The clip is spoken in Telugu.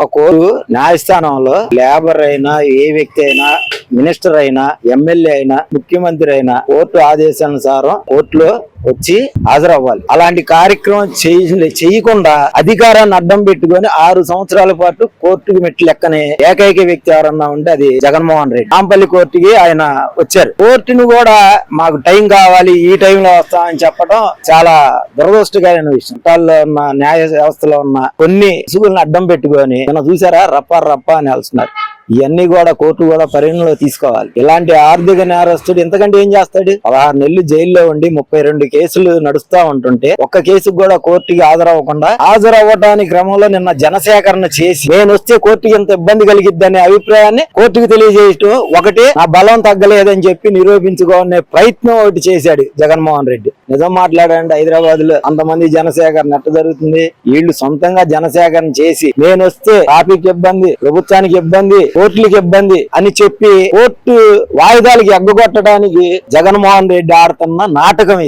ఒక కోరు న్యాయస్థానంలో లేబర్ అయినా ఏ వ్యక్తి అయినా మినిస్టర్ అయినా ఎమ్మెల్యే అయినా ముఖ్యమంత్రి అయినా కోర్టు ఆదేశానుసారం కోర్టులో వచ్చి హాజరవ్వాలి. అలాంటి కార్యక్రమం చేయకుండా అధికారాన్ని అడ్డం పెట్టుకొని ఆరు సంవత్సరాల పాటు కోర్టుకి మెట్లు లెక్కనే ఏకైక వ్యక్తి ఎవరన్నా ఉంటే అది జగన్మోహన్ రెడ్డి. నాంపల్లి కోర్టుకి ఆయన వచ్చారు. కోర్టును కూడా మాకు టైం కావాలి ఈ టైంలో వస్తామని చెప్పడం చాలా దురదృష్టకరమైన విషయం. చట్టాల్లో ఉన్న న్యాయ వ్యవస్థలో ఉన్న కొన్ని ఇసుగులను అడ్డం పెట్టుకొని నిన్న చూసారా? రప్ప రప్ప అని వెళ్తున్నారు ఇవన్నీ కూడా కోర్టు కూడా పరిగణలో తీసుకోవాలి. ఇలాంటి ఆర్థిక నేరస్తుడు ఇంతకంటే ఏం చేస్తాడు? పదహారు నెలలు జైల్లో ఉండి ముప్పై రెండు కేసులు నడుస్తా ఉంటుంటే ఒక్క కేసుకు కూడా కోర్టుకి హాజరవ్వకుండా హాజరవ్వడానికి క్రమంలో నిన్న జనసేకరణ చేసి నేను వస్తే కోర్టుకి ఎంత ఇబ్బంది కలిగిద్ది అనే అభిప్రాయాన్ని కోర్టుకు తెలియజేయటం ఒకటి నా బలం తగ్గలేదని చెప్పి నిరూపించుకోనే ప్రయత్నం ఒకటి చేశాడు జగన్మోహన్ రెడ్డి. నిజం మాట్లాడండి హైదరాబాద్లో అంతమంది జనసేకరణ ఎట్ట జరుగుతుంది? వీళ్ళు సొంతంగా జనసేకరణ చేసి నేను వస్తే ట్రాఫిక్ ఇబ్బంది ప్రభుత్వానికి ఇబ్బంది కోర్టులకు ఇబ్బంది అని చెప్పి కోర్టు వాయిదాలకి ఎగ్గొట్టడానికి జగన్మోహన్ రెడ్డి ఆడుతున్న నాటకం